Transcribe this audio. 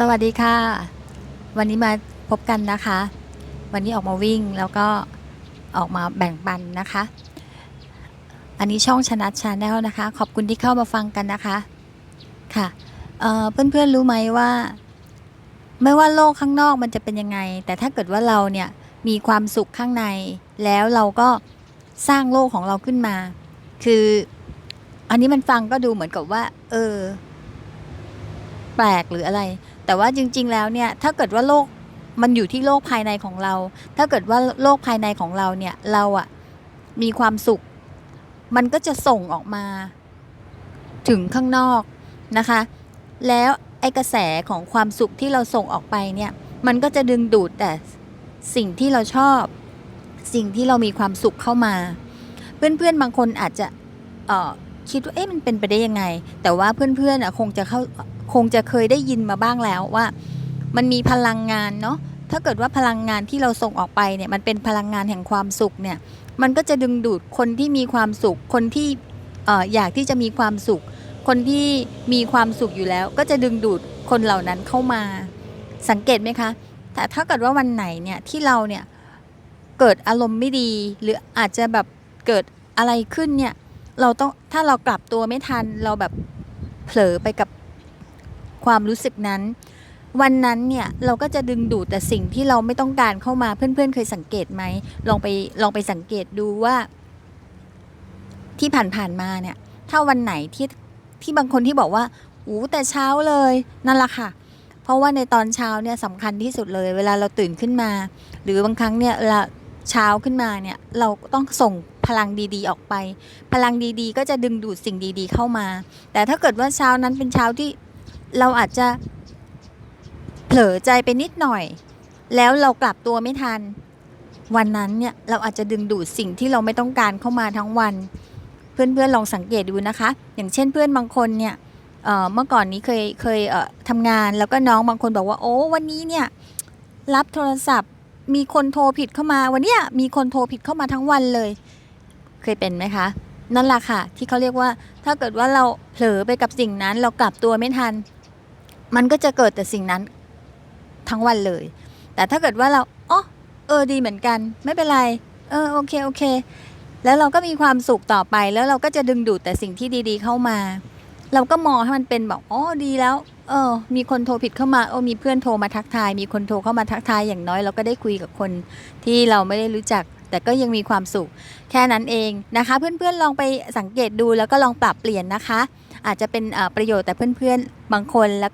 สวัสดีค่ะ วันนี้มาพบกันนะคะ วันนี้ออกมาวิ่งแล้วก็ออกมาแบ่งปันนะคะ อันนี้ช่องชนะชาแนลนะคะ ขอบคุณที่เข้ามาฟังกันนะคะค่ะเอ่อเพื่อนๆรู้ไหมว่า ไม่ว่าโลกข้างนอกมันจะเป็นยังไง แต่ถ้าเกิดว่าเราเนี่ยมีความสุขข้างใน แล้วเราก็สร้างโลกของเราขึ้นมา คืออันนี้มันฟังก็ดูเหมือนกับว่า เออ ปลกหรืออะไร แต่ว่าจริง ๆ แล้วเนี่ยถ้าเกิดว่าโลกมันอยู่ที่โลกภายในของเรา ถ้าเกิดว่าโลกภายในของเราเนี่ยเราอะมีความสุข มันก็จะส่งออกมา ถึงข้างนอกนะคะ แล้วไอ้กระแสของความสุขที่เราส่งออกไปเนี่ย มันก็จะดึงดูดแต่สิ่งที่เราชอบ สิ่งที่เรามีความสุขเข้ามา เพื่อนๆบางคนอาจจะคิดว่าเอ๊ะมันเป็นไปได้ยังไง แต่ว่าเพื่อนๆอะคงจะเข้า คงจะเคยได้ยินมาบ้างแล้วว่า มันมีพลังงานเนาะถ้าเกิดว่าพลังงานที่เราส่งออกไปเนี่ยมันเป็นพลังงานแห่งความสุขเนี่ยมันก็จะดึงดูดคนที่มีความสุข คนที่เอ่ออยากที่จะมีความสุข คนที่มีความสุขอยู่แล้ว ก็จะดึงดูดคนเหล่านั้นเข้ามา สังเกตไหมคะแต่ถ้าเกิดว่าวันไหนเนี่ยที่เราเนี่ยเกิดอารมณ์ไม่ดี หรืออาจจะแบบเกิดอะไรขึ้นเนี่ยเราต้องถ้าเรากลับตัวไม่ทันเราแบบเผลอไปกับ ความรู้สึกนั้น วันนั้นเนี่ยเราก็จะดึงดูดแต่สิ่งที่เราไม่ต้องการเข้ามาเพื่อนๆเคยสังเกตไหมลองไปลองไปสังเกตดูว่า ที่ผ่านๆมาเนี่ย ถ้าวันไหนที่ที่บางคนที่บอกว่าอู้แต่เช้าเลยนั่นแหละค่ะ เพราะว่าในตอนเช้าเนี่ยสำคัญที่สุดเลย เวลาเราตื่นขึ้นมา หรือบางครั้งเนี่ยเวลาเช้าขึ้นมาเนี่ยเราต้องส่งพลังดีๆ ออกไป พลังดีๆ ก็จะดึงดูดสิ่งดีๆ เข้ามา แต่ถ้าเกิดว่าเช้านั้นเป็นเช้าที่ เราอาจจะเผลอใจไปนิดหน่อย แล้วเรากลับตัวไม่ทัน วันนั้นเนี่ยเราอาจจะดึงดูดสิ่งที่เราไม่ต้องการเข้ามาทั้งวัน เพื่อนๆลองสังเกตดูนะคะ อย่างเช่นเพื่อนบางคนเนี่ยเมื่อก่อนนี้เคยเคยเทำงานแล้วก็น้องบางคนบอกว่าโอ้วันนี้เนี่ยรับโทรศัพท์มีคนโทรผิดเข้ามาวันเนี้ยมีคนโทรผิดเข้ามาทั้งวันเลย เคยเป็นไหมคะ นั่นแหละค่ะ ที่เขาเรียกว่า ถ้าเกิดว่าเราเผลอไปกับสิ่งนั้น เรากลับตัวไม่ทัน มันก็จะเกิดแต่สิ่งนั้นทั้งวันเลย แต่ถ้าเกิดว่าเราอ๋อเออดีเหมือนกัน ไม่เป็นไร เออโอเคโอเค แล้วเราก็มีความสุขต่อไปแล้วเราก็จะดึงดูดแต่สิ่งที่ดีๆเข้ามา เราก็มองให้มันเป็นแบบอ๋อดีแล้ว เออ มีคนโทรผิดเข้ามาโอ้มีเพื่อนโทรมาทักทาย มีคนโทรเข้ามาทักทายอย่างน้อย เราก็ได้คุยกับคนที่เราไม่ได้รู้จัก แต่ก็ยังมีความสุข แค่นั้นเองนะคะ เพื่อนๆลองไปสังเกตดูแล้วก็ลองปรับเปลี่ยนนะคะ อาจจะเป็นประโยชน์แต่เพื่อนๆบางคนแล้ว